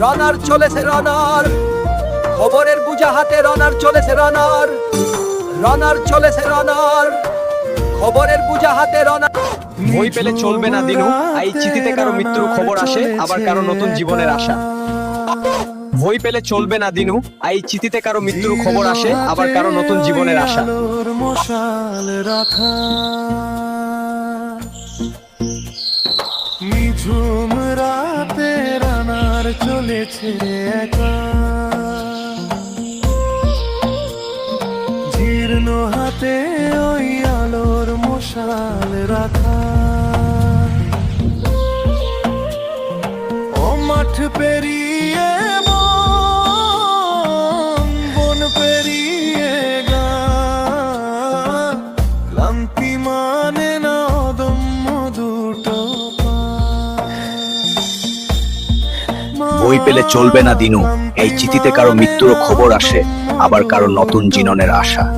রানার চলেছে রানার খবরের বুঝা হাতে রানার চলেছে রানার রানার চলেছে রানার খবরের বুঝা হাতে রানার বই পেলে চলবে না দিনু। এই চিঠিতে কারও মৃত্যুর খবর আসে আবার কারও নতুন জীবনের আশা। বই পেলে চলবে না দিনু। এই চিঠিতে কারও মৃত্যুর খবর আসে আবার কারও নতুন জীবনের আশা। মশাল রাখা। নিঝুম রানার চলেছে জীর্ণ হাতে ওই আলোর মশাল রাখা। ও মাঠ পেরিয়ে বন পেরিয়ে বই পেলে চলবে না দিনু। এই চিঠিতে কারও মৃত্যুর খবর আসে, আবার কারও নতুন জীবনের আশা।